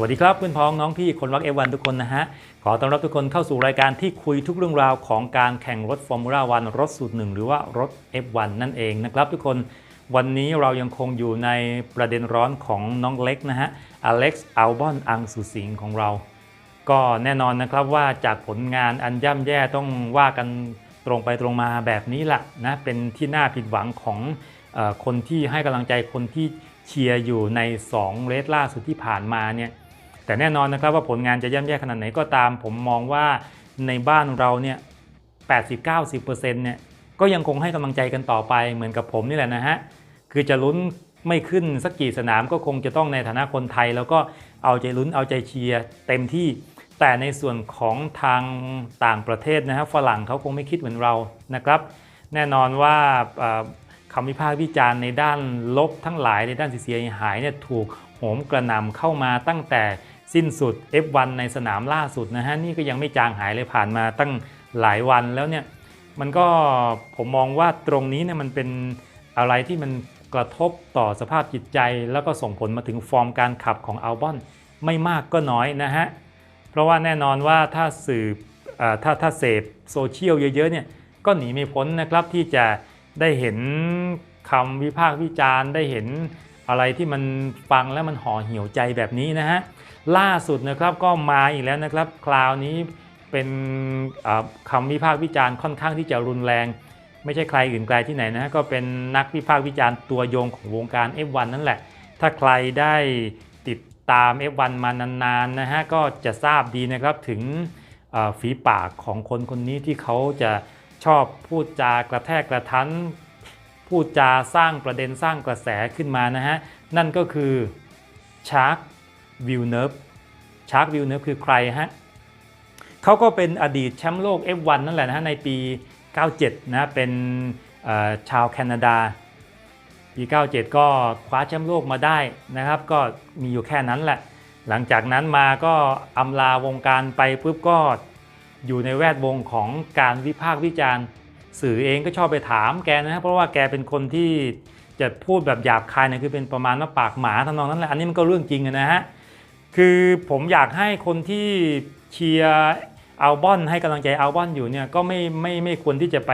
สวัสดีครับเพื่อนพ้องน้องพี่คนรัก F1 ทุกคนนะฮะ ขอต้อนรับทุกคนเข้าสู่รายการที่คุยทุกเรื่องราวของการแข่งรถฟอร์มูล่าวันรถสูตรหนึ่งหรือว่ารถ F1 นั่นเองนะครับทุกคนวันนี้เรายังคงอยู่ในประเด็นร้อนของน้องเล็กนะฮะอเล็กซ์อัลบอนอังสุสิงของเรา ก็แน่นอนนะครับว่าจากผลงานอันย่ำแย่ต้องว่ากันตรงไปตรงมาแบบนี้แหละนะเป็นที่น่าผิดหวังของอคนที่ให้กำลังใจคนที่เชียร์อยู่ใน2เรสล่าสุดที่ผ่านมาเนี่ย แต่แน่นอนนะครับว่าผลงานจะย่ำแย่ขนาดไหนก็ตาม ผมมองว่าในบ้านเราเนี่ย80-90%เนี่ยก็ยังคงให้กำลังใจกันต่อไปเหมือนกับผมนี่แหละนะฮะ คือจะลุ้นไม่ขึ้นสักกี่สนามก็คงจะต้องในฐานะคนไทย แล้วก็เอาใจลุ้นเอาใจเชียร์เต็มที่ แต่ในส่วนของทางต่างประเทศนะฮะฝรั่งเขาคงไม่คิดเหมือนเรานะครับ แน่นอนว่าคำวิพากษ์วิจารณ์ในด้านลบทั้งหลายในด้านเสียหายเนี่ยถูกโหมกระหน่ำเข้ามาตั้งแต่ สิ้นสุด F1 ในสนามล่าสุดนะฮะนี่ก็ยังไม่จางหายเลยผ่านมาตั้งหลายวันแล้วเนี่ยมันก็ผมมองว่าตรงนี้เนี่ยมันเป็นอะไรที่มันกระทบต่อสภาพจิตใจ แล้วก็ส่งผลมาถึงฟอร์มการขับของอัลบอนไม่มากก็น้อยนะฮะเพราะว่าแน่นอนว่าถ้าสืบเอ่อถ้าถ้าเสพโซเชียลเยอะๆเนี่ยก็หนีไม่พ้นนะครับที่จะได้เห็นคำวิพากษ์วิจารณ์ได้เห็น อะไรที่มันฟังแล้วมันห่อเหี่ยวใจแบบนี้นะฮะล่าสุดนะครับก็มาอีกแล้วนะครับ คราวนี้เป็นเอ่อคำวิพากษ์วิจารณ์ค่อนข้างที่จะรุนแรง ไม่ใช่ใครอื่นไกลที่ไหนนะฮะก็เป็นนักวิพากษ์วิจารณ์ตัวยงของวงการ F1 นั่นแหละ ถ้าใครได้ติดตาม F1 มานานๆนะฮะก็จะทราบดีนะครับถึงฝีปากของคนคนนี้ที่เขาจะชอบพูดจากระแทกกระทัน พูดจาสร้างประเด็นสร้างกระแสขึ้นมานะฮะ นั่นก็คือชาร์ v วิลเนฟชาร์ v วิลเนฟคือใครฮะเขาก็เป็นอดีตแชมป์โลก F1 นั่นแหละนะฮะในปี 97 นะเป็นชาวแคนาดา ปี 97 ก็คว้าแชมป์โลกมาได้นะครับ ก็มีอยู่แค่นั้นแหละ หลังจากนั้นมาก็อำลาวงการไปปุ๊บก็อยู่ในแวดวงของการวิพากษ์วิจารณ์ สื่อเองก็ชอบไปถามแกนะครับเพราะว่าแกเป็นคนที่จะพูดแบบหยาบคายเนี่ยคือเป็นประมาณว่าปากหมาทำนองนั้นแหละอันนี้มันก็เรื่องจริงอะนะฮะคือผมอยากให้คนที่เชียร์อัลบอนให้กำลังใจอัลบอนอยู่เนี่ยก็ไม่ไม่ไม่ควรที่จะไป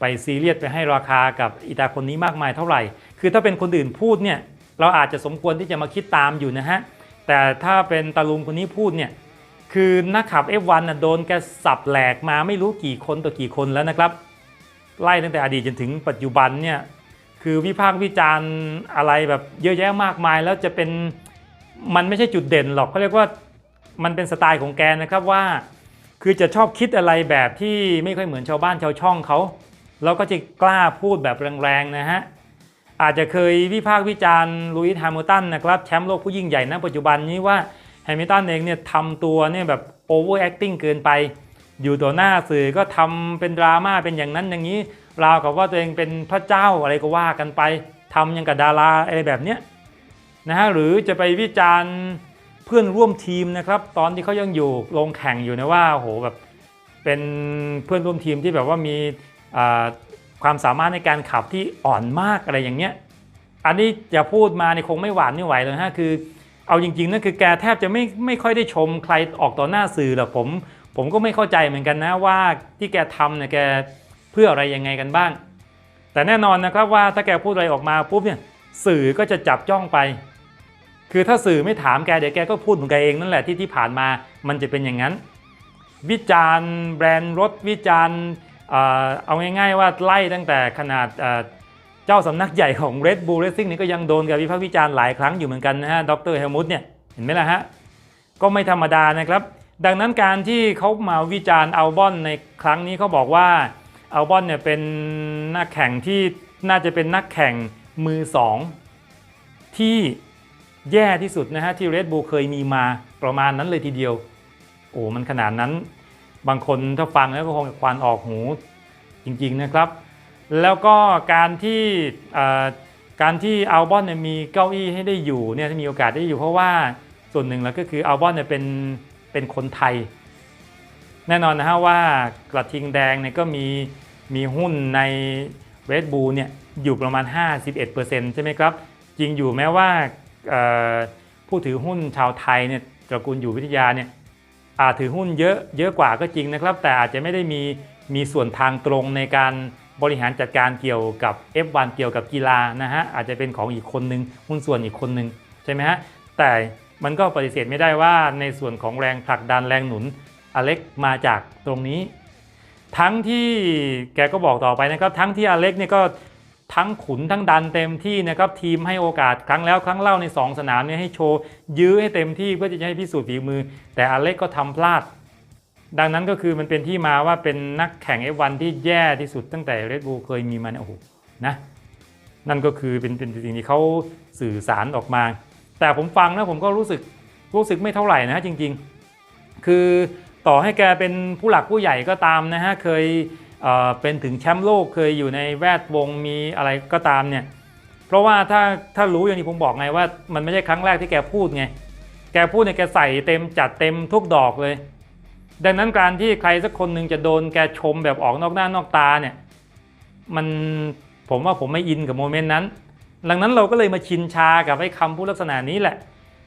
ไปซีเรียสไปให้ราคากับอีตาคนนี้มากมายเท่าไหร่ คือถ้าเป็นคนอื่นพูดเนี่ยเราอาจจะสมควรที่จะมาคิดตามอยู่นะฮะแต่ถ้าเป็นตาลุงคนนี้พูดเนี่ยคือนักขับ F1 น่ะโดนแกสับแหลกมาไม่รู้กี่คนต่อกี่คนแล้วนะครับ ไล่ตั้งแต่อดีตจนถึงปัจจุบันเนี่ยคือวิพากษ์วิจารณ์อะไรแบบเยอะแยะมากมาย แล้วจะเป็นมันไม่ใช่จุดเด่นหรอกเขาเรียกว่ามันเป็นสไตล์ของแกนะครับว่า คือจะชอบคิดอะไรแบบที่ไม่ค่อยเหมือนชาวบ้านชาวช่องเขาแล้วก็จะกล้าพูดแบบแรงๆนะฮะอาจจะเคยวิพากษ์วิจารณ์ลุยส์แฮมิลตันนะครับแชมป์โลกผู้ยิ่งใหญ่ณปัจจุบันนี้ว่าแฮมิลตันเองเนี่ยทำตัวเนี่ยแบบโอเวอร์แอคติ้งเกินไป อยู่ต่อหน้าสื่อก็ทำเป็นดราม่าเป็นอย่างนั้นอย่างนี้ราวกับว่าตัวเองเป็นพระเจ้าอะไรก็ว่ากันไปทำอย่างกับดาราอะไรแบบเนี้ยนะฮะหรือจะไปวิจารณ์เพื่อนร่วมทีมนะครับตอนที่เขายังอยู่ลงแข่งอยู่นะว่าโหแบบเป็นเพื่อนร่วมทีมที่แบบว่ามีความสามารถในการขับที่อ่อนมากอะไรอย่างเงี้ยอันนี้จะพูดมาเนี่ยคงไม่หวานไม่ไหวเลยฮะคือ เอาจริงๆนั่นคือแกแทบจะไม่ไม่ค่อยได้ชมใครออกต่อหน้าสื่อหรอกผม ผมก็ไม่เข้าใจเหมือนกันนะว่าที่แกทำเนี่ยแกเพื่ออะไรยังไงกันบ้าง แต่แน่นอนนะครับว่าถ้าแกพูดอะไรออกมาปุ๊บเนี่ยสื่อก็จะจับจ้องไป คือถ้าสื่อไม่ถามแกเดี๋ยวแกก็พูดของแกเองนั่นแหละที่ที่ผ่านมามันจะเป็นอย่างนั้น วิจารณ์แบรนด์รถวิจารณ์เอาง่ายๆว่าไล่ตั้งแต่ขนาดเอ่อเจ้าสำนักใหญ่ของ Red Bull Racing นี่ก็ยังโดนกับวิพากษ์วิจารณ์หลายครั้งอยู่เหมือนกันนะฮะดรเฮลมุตเนี่ยเห็นไหมล่ะฮะก็ไม่ธรรมดานะครับ ดังนั้นการที่เขามาวิจารณ์อัลบอนในครั้งนี้เขาบอกว่าอัลบอนเนี่ยเป็นนักแข่งที่น่าจะเป็นนักแข่งมือสองที่แย่ที่สุดนะฮะที่ Red Bull เคยมีมาประมาณนั้นเลยทีเดียว โอ้มันขนาดนั้น บางคนถ้าฟังแล้วก็คงควันออกหูจริงๆนะครับ แล้วก็การที่การที่อัลบอนเนี่ยมีเก้าอี้ให้ได้อยู่เนี่ยมีโอกาสได้อยู่เพราะว่าส่วนหนึ่งแล้วก็คืออัลบอนเนี่ยเป็น เป็นคนไทย แน่นอนนะฮะว่ากระทิงแดงเนี่ยก็มีมีหุ้นใน Red Bull เนี่ยอยู่ประมาณ 51%ใช่ไหมครับจริงอยู่แม้ว่าผู้ถือหุ้นชาวไทยเนี่ยตระกูลอยู่วิทยาเนี่ยอาจถือหุ้นเยอะเยอะกว่าก็จริงนะครับ แต่อาจจะไม่ได้มีมีส่วนทางตรงในการบริหารจัดการเกี่ยวกับ F1 เกี่ยวกับกีฬานะฮะอาจจะเป็นของอีกคนนึงหุ้นส่วนอีกคนนึงใช่ไหมฮะแต่ มันก็ปฏิเสธไม่ได้ว่าในส่วนของแรงผลักดันแรงหนุนอเล็กมาจากตรงนี้ ทั้งที่แกก็บอกต่อไปนะครับ ทั้งที่อเล็กเนี่ยก็ทั้งขุนทั้งดันเต็มที่นะครับทีมให้โอกาสครั้งแล้วครั้งเล่าใน 2 สนามเนี่ยให้โชว์ยื้อให้เต็มที่เพื่อจะให้พิสูจน์ฝีมือ แต่อเล็กก็ทำพลาด ดังนั้นก็คือมันเป็นที่มาว่าเป็นนักแข่ง F1 ที่แย่ที่สุดตั้งแต่ Red Bull เคยมีมาเนี่ยโอ้โหนะนั่นก็คือเป็นเป็นสิ่งที่เขาสื่อสารออกมา แต่ผมฟังแล้วผมก็รู้สึกรู้สึกไม่เท่าไหร่นะจริง ๆ คือต่อให้แกเป็นผู้หลักผู้ใหญ่ก็ตามนะฮะเคยเเป็นถึงแชมป์โลกเคยอยู่ในแวดวงมีอะไรก็ตามเนี่ยเพราะว่าถ้าถ้ารู้อย่างที่ผมบอกไงว่า มันไม่ใช่ครั้งแรกที่แกพูดไงแกพูดเนี่ยแกใส่เต็มจัดเต็มทุกดอกเลย ดังนั้นการที่ใครสักคนหนึ่งจะโดนแกชมแบบออกนอกหน้านอกตาเนี่ยมันผมว่าผมไม่อินกับโมเมนต์นั้น ดังนั้นเราก็เลยมาชินชากับไอ้คำพูดลักษณะนี้แหละ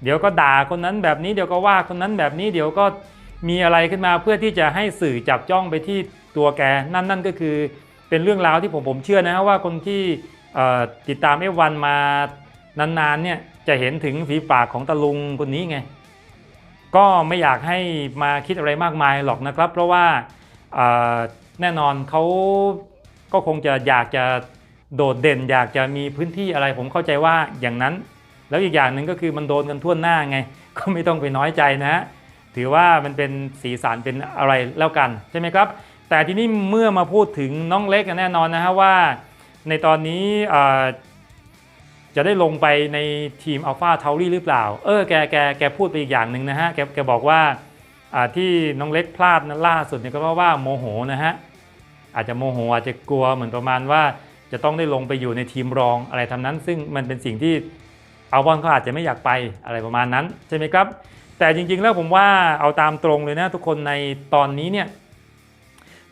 เดี๋ยวก็ด่าคนนั้นแบบนี้เดี๋ยวก็ว่าคนนั้นแบบนี้เดี๋ยวก็มีอะไรขึ้นมาเพื่อที่จะให้สื่อจับจ้องไปที่ตัวแกนั่นนั่นก็คือเป็นเรื่องราวที่ผมผมเชื่อนะฮะว่าคนที่ติดตาม F1 มานานๆเนี่ยจะเห็นถึงฝีปากของตะลุงคนนี้ไง ก็ไม่อยากให้มาคิดอะไรมากมายหรอกนะครับ เพราะว่าแน่นอนเขาก็คงจะอยากจะ โดดเด่นอยากจะมีพื้นที่อะไรผมเข้าใจว่าอย่างนั้น แล้วอีกอย่างหนึ่งก็คือมันโดนกันทั่วหน้าไง ก็ไม่ต้องไปน้อยใจนะถือว่ามันเป็นสีสันเป็นอะไรแล้วกันใช่ไหมครับ แต่ทีนี้เมื่อมาพูดถึงน้องเล็กแน่นอนนะฮะว่า ในตอนนี้จะได้ลงไปในทีมอัลฟาเทารี่หรือเปล่า เออแกแกแกพูดไปอีกอย่างหนึ่งนะฮะแกแกบอกว่าที่น้องเล็กพลาดนั้นล่าสุดเนี่ยก็เพราะว่าโมโหนะฮะอาจจะโมโหอาจจะกลัวเหมือนประมาณว่า จะต้องได้ลงไปอยู่ในทีมรองอะไรทำนั้น ซึ่งมันเป็นสิ่งที่เอัลบอนเขาอาจจะไม่อยากไปอะไรประมาณนั้นใช่ไหมครับ แต่จริงๆแล้วผมว่าเอาตามตรงเลยนะทุกคนในตอนนี้เนี่ย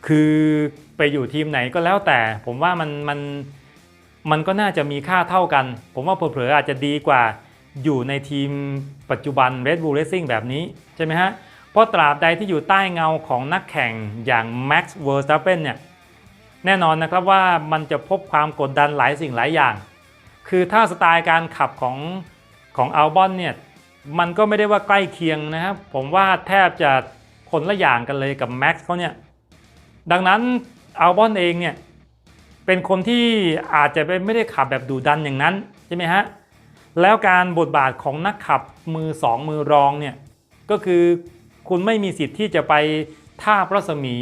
คือไปอยู่ทีมไหนก็แล้วแต่ ผมว่ามันมันมันก็น่าจะมีค่าเท่ากัน ผมว่าเผลอๆอาจจะดีกว่าอยู่ในทีมปัจจุบัน Red Bull Racing แบบนี้ใช่ไหมฮะเพราะตราบใดที่อยู่ใต้เงาของนักแข่งอย่าง Max Verstappen เนี่ย แน่นอนนะครับว่ามันจะพบความกดดันหลายสิ่งหลายอย่าง คือถ้าสไตล์การขับของของอัลบอนเนี่ยมันก็ไม่ได้ว่าใกล้เคียงนะครับ ผมว่าแทบจะคนละอย่างกันเลยกับแม็กซ์เขาเนี่ยดังนั้นอัลบอนเองเนี่ยเป็นคนที่อาจจะไม่ได้ขับแบบดุดันอย่างนั้นใช่ไหมฮะแล้วการบทบาทของนักขับมือสองมือรองเนี่ยก็คือคุณไม่มีสิทธิ์ที่จะไปท่าบรัศมี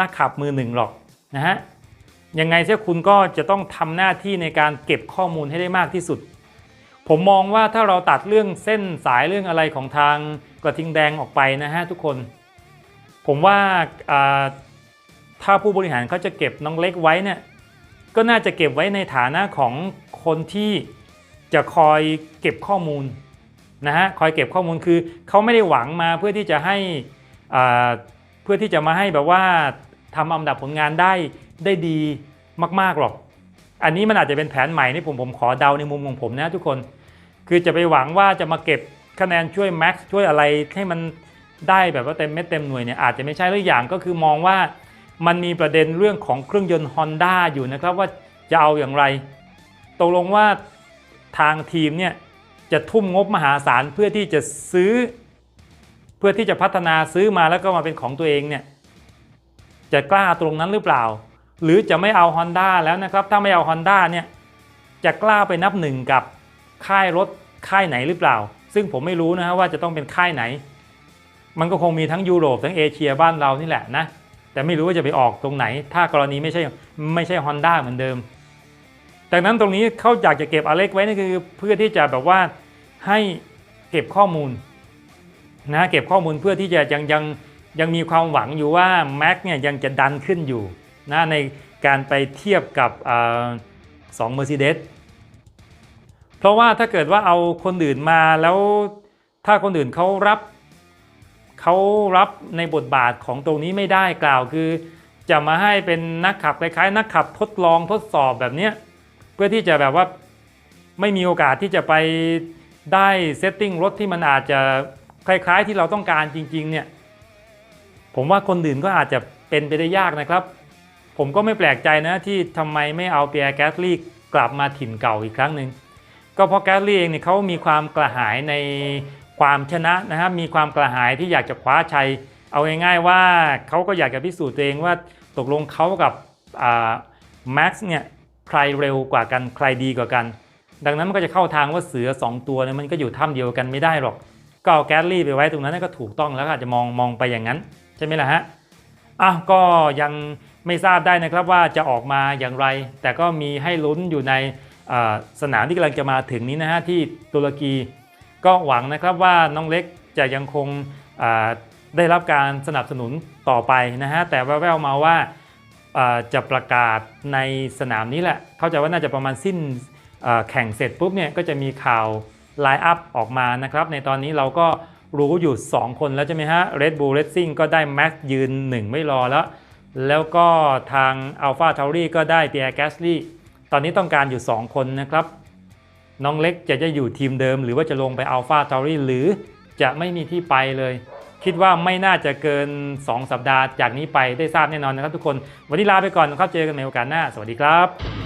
นักขับมือหนึ่งหรอกนะฮะ ยังไงเสียคุณก็จะต้องทำหน้าที่ในการเก็บข้อมูลให้ได้มากที่สุด ผมมองว่าถ้าเราตัดเรื่องเส้นสายเรื่องอะไรของทางกระทิงแดงออกไปนะฮะทุกคน ผมว่าถ้าผู้บริหารเขาจะเก็บน้องเล็กไว้เนี่ยก็น่าจะเก็บไว้ในฐานะของคนที่จะคอยเก็บข้อมูลนะฮะคอยเก็บข้อมูลคือเขาไม่ได้หวังมาเพื่อที่จะให้เพื่อที่จะมาให้แบบว่าทำอันดับผลงานได้ได้ดี มากๆหรอก อันนี้มันอาจจะเป็นแผนใหม่นี่ผมผมขอเดาในมุมของผมนะทุกคน คือจะไปหวังว่าจะมาเก็บคะแนนช่วยแม็กซ์ช่วยอะไรให้มันได้แบบว่าเต็มเม็ดเต็มหน่วยเนี่ยอาจจะไม่ใช่หรืออย่างก็คือมองว่ามันมีประเด็นเรื่องของเครื่องยนต์ Honda อยู่นะครับว่าจะเอาอย่างไรตกลงว่าทางทีมเนี่ยจะทุ่มงบมหาศาลเพื่อที่จะซื้อ เพื่อที่จะพัฒนาซื้อมาแล้วก็มาเป็นของตัวเองเนี่ยจะกล้าตรงนั้นหรือเปล่า หรือจะไม่เอา Honda แล้วนะครับ ถ้าไม่เอา Honda เนี่ยจะกล้าไปนับหนึ่งกับค่ายรถค่ายไหนหรือเปล่า ซึ่งผมไม่รู้นะฮะว่าจะต้องเป็นค่ายไหน มันก็คงมีทั้งยุโรปทั้งเอเชียบ้านเรานี่แหละนะ แต่ไม่รู้ว่าจะไปออกตรงไหน ถ้ากรณีไม่ใช่ไม่ใช่ Honda เหมือนเดิมดังนั้นตรงนี้เขาอยากจะเก็บอเล็กไว้นี่คือเพื่อที่จะแบบว่าให้เก็บข้อมูลนะเก็บข้อมูลเพื่อที่จะยังยังยังมีความหวังอยู่ว่าแม็กเนี่ยยังจะดันขึ้นอยู่ นะในการไปเทียบกับสอง Mercedes เพราะว่าถ้าเกิดว่าเอาคนอื่นมาแล้วถ้าคนอื่นเขารับเขารับในบทบาทของตรงนี้ไม่ได้กล่าวคือ จะมาให้เป็นนักขับคล้ายๆ นักขับทดลองทดสอบแบบนี้เพื่อที่จะแบบว่าไม่มีโอกาสที่จะไปได้เซตติ้งรถที่มันอาจจะคล้ายๆ ที่เราต้องการจริงๆเนี่ยผมว่าคนอื่นก็อาจจะเป็นไปได้ยากนะครับ ผมก็ไม่แปลกใจนะที่ทำไมไม่เอาเปียร์แกสลี่กลับมาถิ่นเก่าอีกครั้งหนึ่งก็เพราะแกสลี่เองเนี่ยเขามีความกระหายในความชนะนะครับมีความกระหายที่อยากจะคว้าชัย เอาง่ายๆว่าเขาก็อยากจะพิสูจน์ตัวเองว่าตกลงเขากับแม็กซ์เนี่ยใครเร็วกว่ากันใครดีกว่ากัน ดังนั้นมันก็จะเข้าทางว่าเสือ 2 ตัวเนี่ยมันก็อยู่ถ้ำเดียวกันไม่ได้หรอก ก็เอาแกสลี่ไปไว้ตรงนั้นก็ถูกต้องแล้วอาจจะมองมองไปอย่างนั้น ใช่ไหมล่ะฮะอ้าวก็ยัง ไม่ทราบได้นะครับว่าจะออกมาอย่างไร แต่ก็มีให้ลุ้นอยู่ในสนามที่กำลังจะมาถึงนี้นะฮะที่ตุรกี ก็หวังนะครับว่าน้องเล็กจะยังคงได้รับการสนับสนุนต่อไปนะฮะแต่แว่วๆมาว่าอ่าจะประกาศในสนามนี้แหละ เข้าใจว่าน่าจะประมาณสิ้นแข่งเสร็จปุ๊บเนี่ยก็จะมีข่าวไลน์อัพออกมานะครับ ในตอนนี้เราก็รู้อยู่ 2 คนแล้วใช่ไหมฮะ Red Bull Racing ก็ได้แม็กยืน 1 ไม่รอแล้ว แล้วก็ทาง Alpha Tauri ก็ได้ Pierre Gasly ตอนนี้ต้องการอยู่ 2 คนนะครับ น้องเล็กจะจะอยู่ทีมเดิม หรือว่าจะลงไป Alpha Tauri หรือจะไม่มีที่ไปเลย คิดว่าไม่น่าจะเกิน 2 สัปดาห์จากนี้ไปได้ทราบแน่นอนนะครับทุกคน วันนี้ลาไปก่อนนะครับ เจอกันในโอกาสหน้า สวัสดีครับ